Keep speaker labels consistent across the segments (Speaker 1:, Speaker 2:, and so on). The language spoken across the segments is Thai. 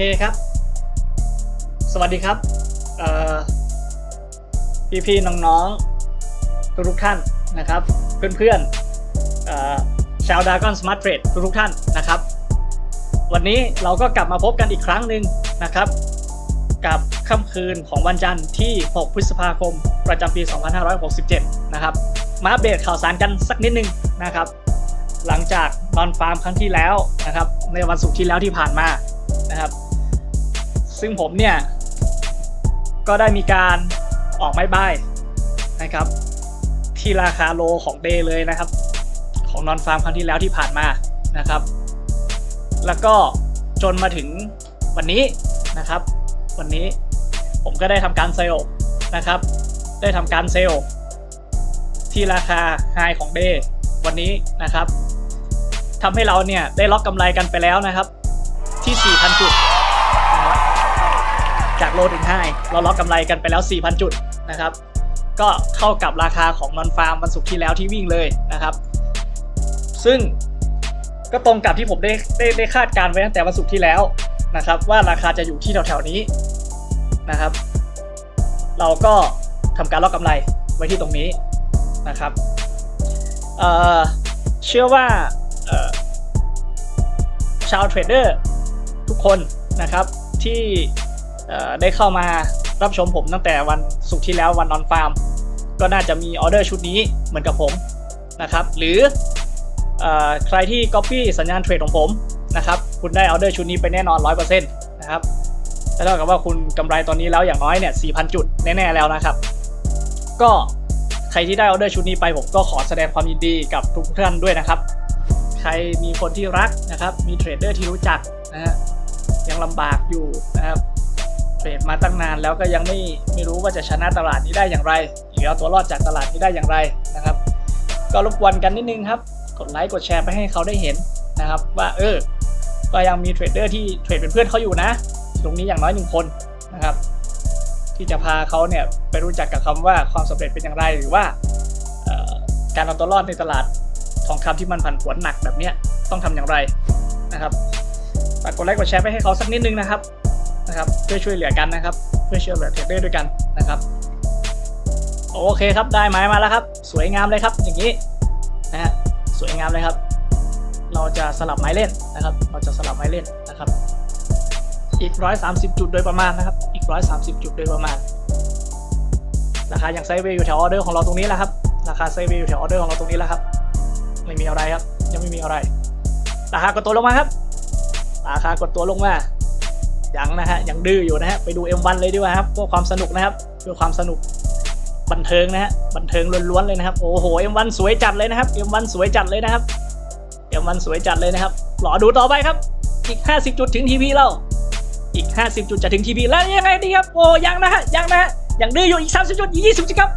Speaker 1: เคครับ สวัสดีครับเอ่พี่ๆน้องๆ ทุกๆท่านนะครับ เพื่อนๆเอ่อชาวดากอนสมาร์ทเทรดทุกๆท่านนะครับ วันนี้เราก็กลับมาพบกันอีกครั้งหนึ่งนะครับ กับค่ำคืนของวันจันทร์ที่ 6 พฤษภาคม ประจำปี 2567 นะครับ มาอัปเดตข่าวสารกันสักนิดนึงนะครับ หลังจากนอนฟาร์มครั้งที่แล้วนะครับ ในวันศุกร์ที่แล้วที่ผ่านมา ซึ่งผมเนี่ย ก็ได้มีการออกไม้ใบายนะครับ ที่ราคาโลของเดเลยนะครับ ของนอนฟาร์มครั้งที่แล้วที่ผ่านมานะครับ แล้วก็จนมาถึงวันนี้นะครับ วันนี้ผมก็ได้ทำการเซลล์นะครับ ได้ทำการเซลล์ที่ราคาไฮของเดวันนี้นะครับทำให้เราเนี่ยได้ล็อกกำไรกันไปแล้วนะครับ ที่ 4,000 จุด จากโลถึงไฮเราล็อกกำไรกันไปแล้ว 4,000 จุดนะครับ ก็เข้ากับราคาของนอนฟาร์มวันศุกร์ที่แล้วที่วิ่งเลยนะครับ ซึ่งก็ตรงกับที่ผมได้ได้ได้คาดการณ์ไว้ตั้งแต่วันศุกร์ที่แล้วนะครับ ว่าราคาจะอยู่ที่แถวๆนี้นะครับ เราก็ทำการล็อกกำไรไว้ที่ตรงนี้นะครับเเชื่อว่าชาวเทรดเดอร์ทุกคนนะครับที่ ได้เข้ามารับชมผมตั้งแต่วันศุกร์ที่แล้ววันนอนฟาร์ม ก็น่าจะมีออเดอร์ชุดนี้เหมือนกับผมนะครับ หรืออใครที่ Copy สัญญาณเทรดของผมนะครับ คุณได้ออเดอร์ชุดนี้ไปแน่นอน 100%นะครับแล้วเท่ากับว่าคุณกำไรตอนนี้แล้วอย่างน้อยเนี่ย 4,000 จุดแน่ๆแล้วนะครับ ก็ใครที่ได้ออเดอร์ชุดนี้ไปผมก็ขอแสดงความยินดีกับทุกท่านด้วยนะครับ ใครมีคนที่รักนะครับ มีเทรดเดอร์ที่รู้จักนะฮะยังลำบากอยู่นะครับ เทรดมาตั้งนานแล้วก็ยังไม่ไม่รู้ว่าจะชนะตลาดนี้ได้อย่างไร หรือเอาตัวรอดจากตลาดนี้ได้อย่างไรนะครับ ก็รบกวนกันนิดนึงครับ กดไลค์กดแชร์ไปให้เขาได้เห็นนะครับ ว่าเออ ก็ยังมีเทรดเดอร์ที่เทรดเป็นเพื่อนเขาอยู่นะ ตรงนี้อย่างน้อยหนึ่งคนนะครับ ที่จะพาเขาเนี่ยไปรู้จักกับคำว่าความสำเร็จเป็นอย่างไรหรือว่าออการเอาตัวรอดในตลาดทองคำที่มันผันผวนหนักแบบเนี้ยต้องทำอย่างไรนะครับฝากกดไลค์กดแชร์ไปให้เขาสักนิดนึงนะครับ นะครับเพื่อช่วยเหลือกันนะครับ เพื่อช่วยเหลือเทรดเดอร์ด้วยกันนะครับโอเคครับได้ไม้มาแล้วครับ สวยงามเลยครับอย่างนี้นะฮะสวยงามเลยครับ เราจะสลับไม้เล่นนะครับ เราจะสลับไม้เล่นนะครับ อีก 130 จุดโดยประมาณนะครับ อีก 130 จุดโดยประมาณราคาอย่างไซเวย์อยู่แถวออเดอร์ของเราตรงนี้แหละครับราคาไซเวย์อยู่แถวออเดอร์ของเราตรงนี้แหละครับไม่มีอะไรครับ ยังไม่มีอะไร ราคากดตัวลงมาครับ ราคากดตัวลงมา ยังนะฮะยังดื้ออยู่นะฮะไปดู M1 เลยดีกว่าครับเพื่อความสนุกนะครับเพื่อความสนุกบันเทิงนะฮะบันเทิงล้วนๆเลยนะครับโอ้โห M1 สวยจัดเลยนะครับ M1 สวยจัดเลยนะครับ M1 สวยจัดเลยนะครับรอดูต่อไปครับ อีก 50 จุดถึง TP เราอีก 50 จุดจะถึง TP แล้วยังไงดีครับโอ้ยังนะฮะยังนะฮะยังดื้ออยู่อีก 30 จุดอีก20จุดครับ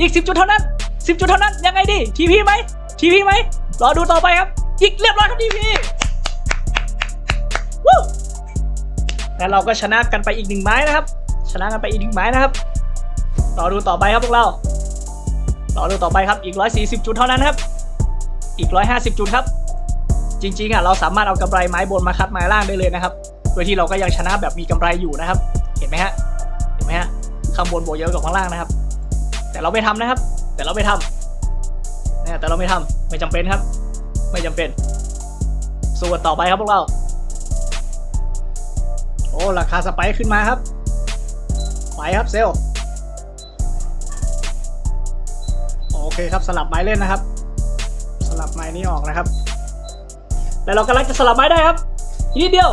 Speaker 1: อีก 10 จุดเท่านั้น 10 จุดเท่านั้นยังไงดี TP ไหม TP ไหมรอดูต่อไปครับอีกเรียบร้อยครับ TP วู้ แล้วเราก็ชนะกันไปอีกหนึ่งไม้นะครับ ชนะกันไปอีกหนึ่งไม้นะครับรอดูต่อไปครับพวกเรารอดูต่อไปครับอีก 140 จุดเท่านั้นครับ อีก 150 จุดครับ จริงๆอะเราสามารถเอากำไรไม้บนมาคัดไม้ล่างได้เลยนะครับ โดยที่เราก็ยังชนะแบบมีกำไรอยู่นะครับ เห็นไหมฮะ เห็นไหมฮะ ข้างบนบวกเยอะกว่าข้างล่างนะครับ แต่เราไม่ทำนะครับ แต่เราไม่ทำนะแต่เราไม่ทำไม่จำเป็นครับ ไม่จำเป็น สู้กันต่อไปครับพวกเรา โอ้ ราคาสไปค์ขึ้นมาครับ ไปครับเซลลโอเคครับสลับไม้เล่นนะครับ สลับไม้นี้ออกนะครับ แล้วเรากำลังจะสลับไม้ได้ครับอีกนิดเดียว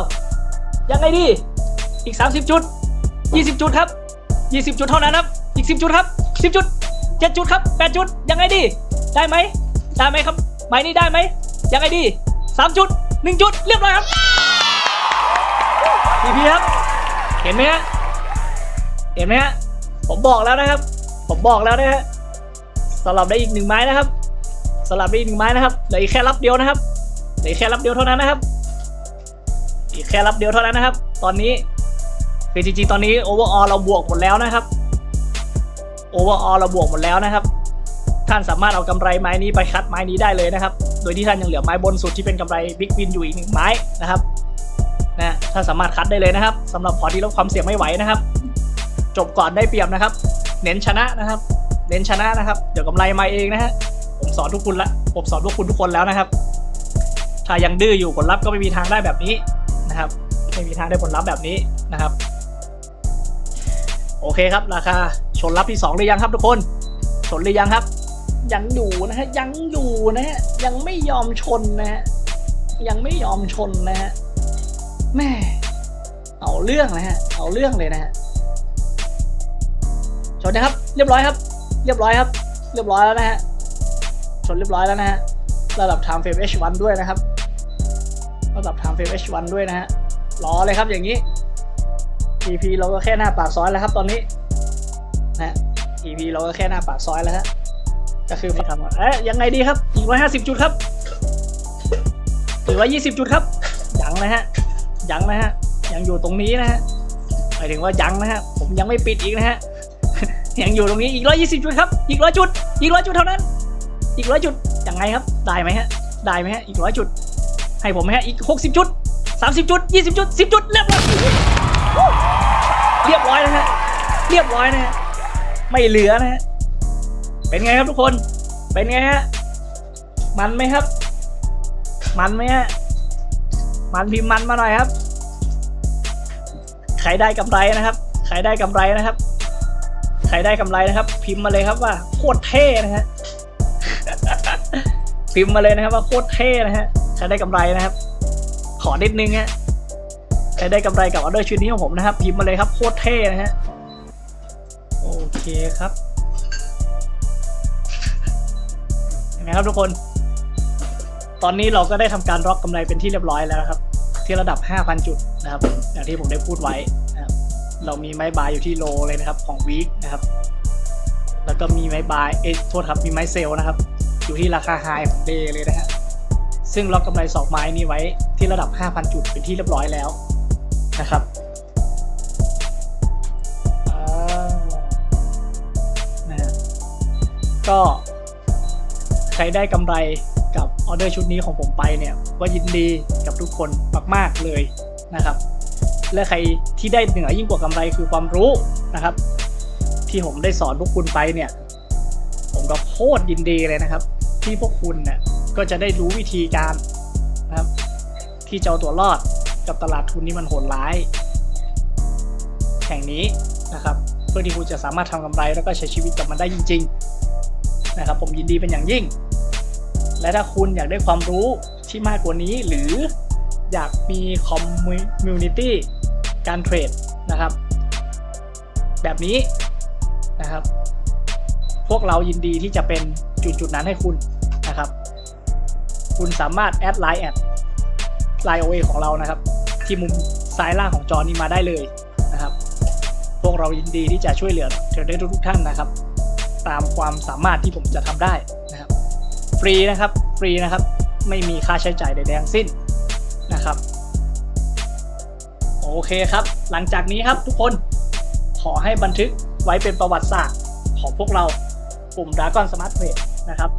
Speaker 1: ยังไงดีอีก 30 จุด 20 จุดครับ 20 จุดเท่านั้นครับ อีก 10 จุดครับ 10 จุด 7 จุดครับ 8 จุด ยังไงดี ได้ไหมได้ไหมครับไม้นี้ได้ไหมยังไงดี 3 จุด 1 จุด เรียบร้อยครับพีพีครับ เห็นไหมฮะ เห็นไหมฮะ ผมบอกแล้วนะครับ ผมบอกแล้วนะฮะสลับได้อีกหนึ่งไม้นะครับสลับได้อีกหนึ่งไม้นะครับเหลืออีกแค่รับเดียวนะครับเหลือแค่รับเดียวเท่านั้นนะครับ อีกแค่รับเดียวเท่านั้นนะครับ ตอนนี้คือจริงๆตอนนี้โอเวอร์ออเราบวกหมดแล้วนะครับโอเวอร์ออเราบวกหมดแล้วนะครับท่านสามารถเอากำไรไม้นี้ไปคัดไม้นี้ได้เลยนะครับ โดยที่ท่านยังเหลือไม้บนสุดที่เป็นกำไรบิ๊กวินอยู่อีกหนึ่งไม้นะครับ นะถ้าสามารถคัดได้เลยนะครับสำหรับพอที่ลดความเสี่ยงไม่ไหวนะครับ จบก่อนได้เปรียบนะครับ เน้นชนะนะครับ เน้นชนะนะครับ เดี๋ยวกำไรมาเองนะฮะผมสอนทุกคนละผมสอนพวกคุณทุกคนแล้วนะครับ ถ้ายังดื้ออยู่ผลลัพธ์ก็ไม่มีทางได้แบบนี้นะครับ ไม่มีทางได้ผลลัพธ์แบบนี้นะครับ โอเคครับ ราคาชนรับที่2หรือยังครับทุกคนชนหรือยังครับ ยังอยู่นะฮะยังอยู่นะฮะยังไม่ยอมชนนะฮะยังไม่ยอมชนนะฮะ แม่เอาเรื่องนะฮะ เอาเรื่องเลยนะฮะชนนะครับ เรียบร้อยครับ เรียบร้อยครับ เรียบร้อยแล้วนะฮะ ชนเรียบร้อยแล้วนะฮะ ระดับ time frame H1 ด้วยนะครับ ระดับ time frame H1 ด้วยนะฮะ รอเลยครับอย่างนี้ EP เราก็แค่หน้าปากซอยแล้วครับตอนนี้ นะ EP เราก็แค่หน้าปากซอยแล้วฮะ ก็คือไม่ทำเอ๊ะยังไงดีครับอีกร้อยห้าสิบจุดครับหรือว่ายี่สิบจุดครับ ยังนะฮะ ยังนะฮะ ยังอยู่ตรงนี้นะฮะหมายถึงว่ายังนะฮะ ผมยังไม่ปิดอีกนะฮะ ยังอยู่ตรงนี้อีกร้อยยี่สิบจุดครับ อีกร้อยจุด อีกร้อยจุดเท่านั้น อีกร้อยจุด ยังไงครับ ได้ไหมฮะ ได้ไหมฮะ อีกร้อยจุด ให้ผมไหมฮะ อีกหกสิบจุดสามสิบจุดยี่สิบจุดสิบจุดเรียบร้อยเรียบร้อยนะฮะ เรียบร้อยนะฮะ ไม่เหลือนะฮะ เป็นไงครับทุกคน เป็นไงฮะ มันไหมครับ มันไหมฮะ มันพิมพ์มันมาหน่อยครับ ใครได้กำไรนะครับ ใครได้กำไรนะครับ ใครได้กำไรนะครับ พิมพ์มาเลยครับว่าโคตรเท่นะฮะพิมพ์มาเลยนะครับว่าโคตรเท่นะฮะใครได้กำไรนะครับ ขอนิดนึงฮะใครได้กำไรกับออเดอร์ชุดนี้ของผมนะครับ พิมพ์มาเลยครับโคตรเท่นะฮะโอเคครับยังไงครับทุกคน ตอนนี้เราก็ได้ทำการร็อกกำไรเป็นที่เรียบร้อยแล้วนะครับ ที่ระดับ 5,000 จุดนะครับ อย่างที่ผมได้พูดไว้นะครับเรามีไม้บายอยู่ที่โลเลยนะครับของวีคนะครับ แล้วก็มีไม้บายเอยโทษครับมีไม้เซลล์นะครับ อยู่ที่ราคาไฮของเดย์เลยนะฮะซึ่งล็อกกำไรสองไม้นี้ไว้ที่ระดับ 5,000 จุดเป็นที่เรียบร้อยแล้วนะครับอ่านะก็ใครได้กำไร ออเดอร์ชุดนี้ของผมไปเนี่ยก็ยินดีกับทุกคนมากๆเลยนะครับ และใครที่ได้เหนือยิ่งกว่ากำไรคือความรู้นะครับ ที่ผมได้สอนพวกคุณไปเนี่ย ผมก็โคตรยินดีเลยนะครับ ที่พวกคุณเนี่ยก็จะได้รู้วิธีการนะครับ ที่จะเอาตัวรอดกับตลาดทุนที่มันโหดร้าย แห่งนี้นะครับ เพื่อที่คุณจะสามารถทำกำไรแล้วก็ใช้ชีวิตกับมันได้จริง ๆ นะครับ ผมยินดีเป็นอย่างยิ่ง และถ้าคุณอยากได้ความรู้ที่มากกว่านี้ หรืออยากมีคอมมูนิตี้การเทรดนะครับ แบบนี้นะครับ พวกเรายินดีที่จะเป็นจุดๆนั้นให้คุณนะครับ คุณสามารถแอดไลน์แอดไลน์โอเอของเรานะครับ ที่มุมซ้ายล่างของจอนี้มาได้เลยนะครับ พวกเรายินดีที่จะช่วยเหลือเทรดเดอร์ทุกท่านนะครับ ตามความสามารถที่ผมจะทำได้ ฟรีนะครับ ฟรีนะครับ ไม่มีค่าใช้จ่ายใดๆทั้งสิ้นนะครับ โอเคครับ หลังจากนี้ครับทุกคนขอให้บันทึกไว้เป็นประวัติศาสตร์ของพวกเรากลุ่ม Dragon Smart Trade นะครับ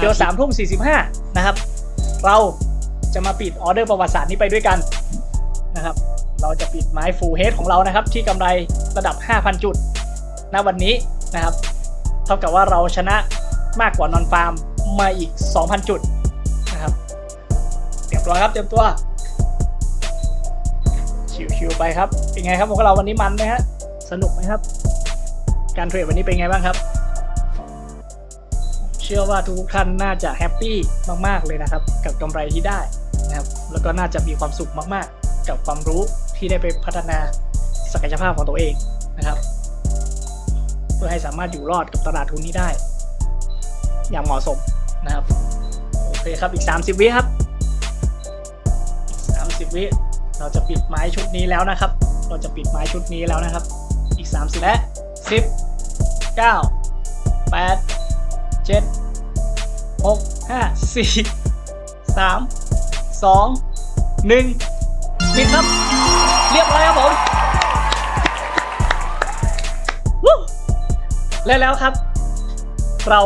Speaker 1: เดี๋ยวสามทุ่มสี่สิบห้านะครับ เราจะมาปิดออเดอร์ประวัติศาสตร์นี้ไปด้วยกันนะครับ เราจะปิดไม้ full head ของเรานะครับ ที่กำไรระดับ 5,000 จุดณวันนี้นะครับ เท่ากับว่าเราชนะ มากกว่านอนฟาร์มมาอีก 2,000 จุดนะครับเตรียมตัวครับเตรียมตัว ชิวๆไปครับ เป็นไงครับพวกเราวันนี้มันไหมฮะสนุกไหมครับ การเทรดวันนี้เป็นไงบ้างครับ เชื่อว่าทุกท่านน่าจะแฮปปี้มากๆเลยนะครับ กับกำไรที่ได้นะครับแล้วก็น่าจะมีความสุขมากๆ กับความรู้ที่ได้ไปพัฒนาศักยภาพของตัวเองนะครับ เพื่อให้สามารถอยู่รอดกับตลาดทุนนี้ได้ อย่างเหมาะสมนะครับ โอเคครับอีก 30 วิครับ30 วิเราจะปิดไม้ชุดนี้แล้วนะครับ เราจะปิดไม้ชุดนี้แล้วนะครับ อีก 30 และ 10 9 8 7 6 5 4 3 2 1 ปิดครับ เรียบร้อยครับผมและแล้วครับ เรา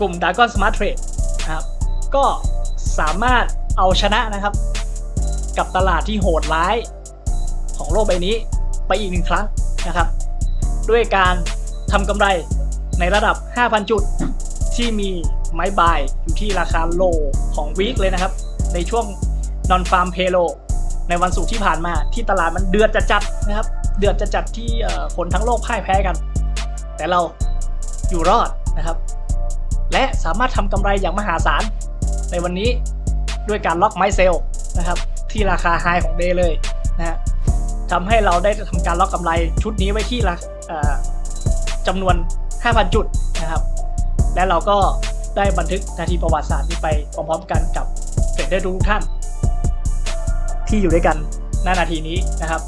Speaker 1: กลุ่ม Dragon Smart Trade นะครับ ก็สามารถเอาชนะนะครับ กับตลาดที่โหดร้ายของโลกใบนี้ไปอีกหนึ่งครั้งนะครับ ด้วยการทำกำไรในระดับ 5,000 จุดที่มีไม้บายอยู่ที่ราคาโลของวีคเลยนะครับ ในช่วง non farm payroll ในวันศุกร์ที่ผ่านมาที่ตลาดมันเดือดจะจัดนะครับ เดือดจะจัดที่คนทั้งโลกพ่ายแพ้กัน แต่เราอยู่รอดนะครับ และสามารถทำกำไรอย่างมหาศาล ในวันนี้ด้วยการล็อกไม้เซลนะครับ ที่ราคาไฮของเดย์เลยนะฮะทำให้เราได้ทำการล็อกกำไรชุดนี้ไว้ที่ละจำนวน 5,000 จุดนะครับ และเราก็ได้บันทึกนาทีประวัติศาสตร์นี้ไปพร้อมๆกันกับเทรดเดอร์ทุกท่าน ที่อยู่ด้วยกันณนาทีนี้นะครับ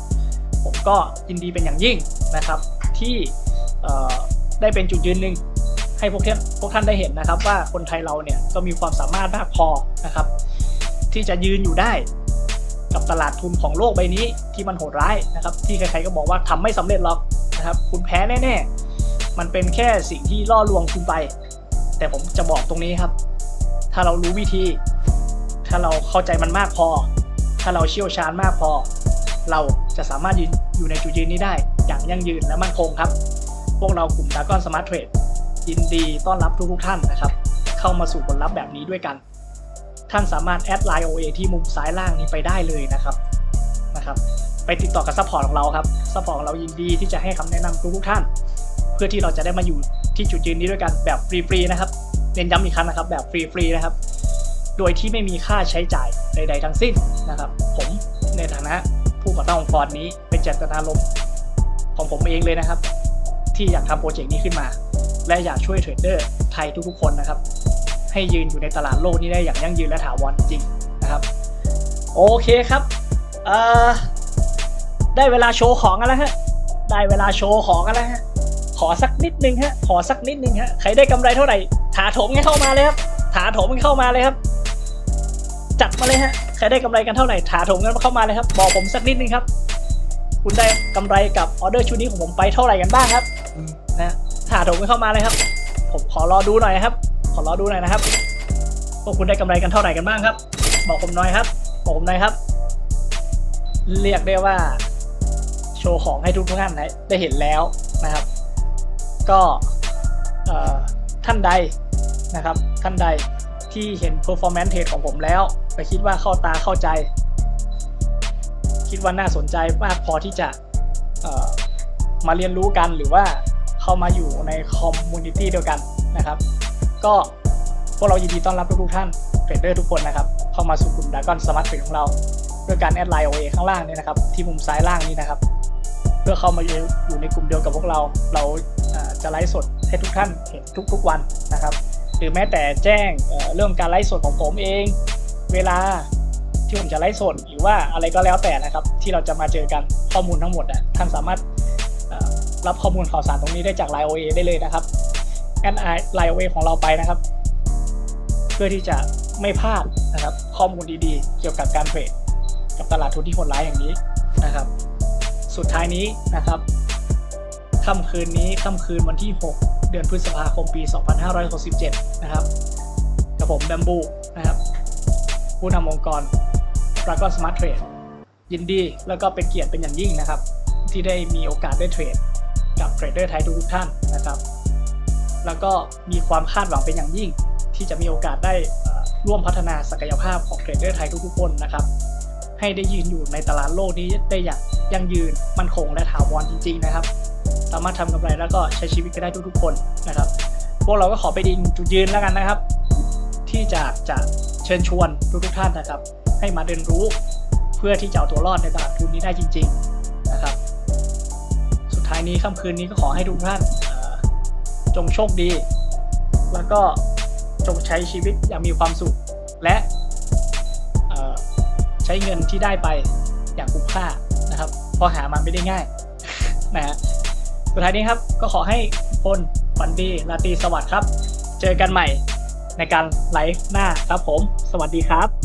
Speaker 1: ผมก็ยินดีเป็นอย่างยิ่งนะครับที่ได้เป็นจุดยืนหนึ่ง ให้พวกท่านพวกท่านได้เห็นนะครับ ว่าคนไทยเราเนี่ยก็มีความสามารถมากพอนะครับ ที่จะยืนอยู่ได้กับตลาดทุนของโลกใบนี้ที่มันโหดร้ายนะครับ ที่ใครๆก็บอกว่าทำไม่สำเร็จหรอกนะครับ คุณแพ้แน่ๆ มันเป็นแค่สิ่งที่ล่อลวงคุณไป แต่ผมจะบอกตรงนี้ครับ ถ้าเรารู้วิธี ถ้าเราเข้าใจมันมากพอ ถ้าเราเชี่ยวชาญมากพอ เราจะสามารถยืนอยู่ในจุดยืนนี้ได้ อย่างยั่งยืนและมั่นคงครับ พวกเรากลุ่มดากอนสมาร์ทเทรด ยินดีต้อนรับทุกๆท่านนะครับ เข้ามาสู่ผลลัพธ์แบบนี้ด้วยกัน ท่านสามารถแอดไลน์ OA ที่มุมซ้ายล่างนี้ไปได้เลยนะครับนะครับ ไปติดต่อกับซัพพอร์ตของเราครับซัพพอร์ตของเรายินดีที่จะให้คำแนะนำทุกๆท่าน เพื่อที่เราจะได้มาอยู่ที่จุดยืนนี้ด้วยกันแบบฟรีๆนะครับเน้นย้ำอีกครั้งนะครับ แบบฟรีๆนะครับ โดยที่ไม่มีค่าใช้จ่ายใด ๆ ทั้งสิ้นนะครับ ผมในฐานะผู้ก่อตั้งองค์กรนี้เป็นเจตนารมณ์ของผมเองเลยนะครับ ที่อยากทำโปรเจกต์นี้ขึ้นมา และอยากช่วยเทรดเดอร์ไทยทุกๆคนนะครับ ให้ยืนอยู่ในตลาดโลกนี้ได้อย่างยั่งยืนและถาวรจริงนะครับ โอเคครับเอ่อได้เวลาโชว์ของกันแล้วฮะได้เวลาโชว์ของกันแล้วฮะขอสักนิดนึงฮะขอสักนิดนึงฮะใครได้กำไรเท่าไหร่ถาโถมกันเข้ามาเลยครับถาโถมกันเข้ามาเลยครับ จัดมาเลยฮะใครได้กำไรกันเท่าไหร่ถาโถมกันเข้ามาเลยครับ บอกผมสักนิดนึงครับ คุณได้กำไรกับออเดอร์ชุดนี้ของผมไปเท่าไหร่กันบ้างครับนะ ถาโถมกันเข้ามาเลยครับ ผมขอรอดูหน่อยครับ ขอรอดูหน่อยนะครับ พวกคุณได้กำไรกันเท่าไหร่กันบ้างครับ บอกผมหน่อยครับ บอกผมหน่อยครับ เรียกได้ว่า โชว์ของให้ทุกท่านได้เห็นแล้วนะครับ ก็ท่านใดนะครับ ท่านใดที่เห็น performance trade ของผมแล้ว ไปคิดว่าเข้าตาเข้าใจ คิดว่าน่าสนใจมากพอที่จะมาเรียนรู้กันหรือว่า เข้ามาอยู่ในคอมมูนิตี้เดียวกันนะครับ ก็พวกเรายินดีต้อนรับทุกท่านเทรดเดอร์ทุกคนนะครับ เข้ามาสู่กลุ่มดากอนสมาร์ทเทรดของเราด้วยการแอดไลน์ OA ข้างล่างนี่นะครับ ที่มุมซ้ายล่างนี้นะครับ เพื่อเข้ามาอยู่ในกลุ่มเดียวกับพวกเรา เราจะไลฟ์สดให้ทุกท่านเห็นทุกๆวันนะครับ หรือแม้แต่แจ้งเรื่องการไลฟ์สดของผมเอง เวลาที่ผมจะไลฟ์สดหรือว่าอะไรก็แล้วแต่นะครับ ที่เราจะมาเจอกันข้อมูลทั้งหมดอะท่านสามารถ รับข้อมูลข่าวสารตรงนี้ได้จาก Line OA ได้เลยนะครับแอดไลน์ OA ของเราไปนะครับ เพื่อที่จะไม่พลาดนะครับข้อมูลดีๆ เกี่ยวกับการเทรดกับตลาดทุนที่โหดร้ายอย่างนี้นะครับ สุดท้ายนี้นะครับค่ำคืนนี้ค่ำคืนวันที่ 6 เดือนพฤษภาคมปี 2567 นะครับกับผมแบมบูนะครับ ผู้นำองค์กร d r a g o n Smart Trade ยินดีแล้วก็เป็นเกียรติเป็นอย่างยิ่งนะครับ ที่ได้มีโอกาสได้เทรด กับเทรดเดอร์ไทยทุกท่านนะครับ แล้วก็มีความคาดหวังเป็นอย่างยิ่ง ที่จะมีโอกาสได้ร่วมพัฒนาศักยภาพของเทรดเดอร์ไทยทุกๆคนนะครับ ให้ได้ยืนอยู่ในตลาดโลกนี้ได้อย่างยั่งยืนมั่นคงและถาวรจริง ๆ นะครับ สามารถทำกำไรแล้วก็ใช้ชีวิตกันได้ทุกๆ คนนะครับ พวกเราก็ขอไปดิงจุดยืนแล้วกันนะครับ ที่จะจะเชิญชวนทุกๆท่านนะครับ ให้มาเรียนรู้เพื่อที่จะเอาตัวรอดในตลาดทุนนี้ได้จริง ๆ นี้ค่ำคืนนี้ก็ขอให้ทุกท่านจงโชคดี แล้วก็จงใช้ชีวิตอย่างมีความสุข และใช้เงินที่ได้ไปอย่างคุ้มค่านะครับเพราะหามันไม่ได้ง่ายนะฮะสุดท้ายนี้ครับก็ขอให้คนฝันดีราตรีสวัสดิ์ครับ เจอกันใหม่ในการไลฟ์หน้าครับผม สวัสดีครับ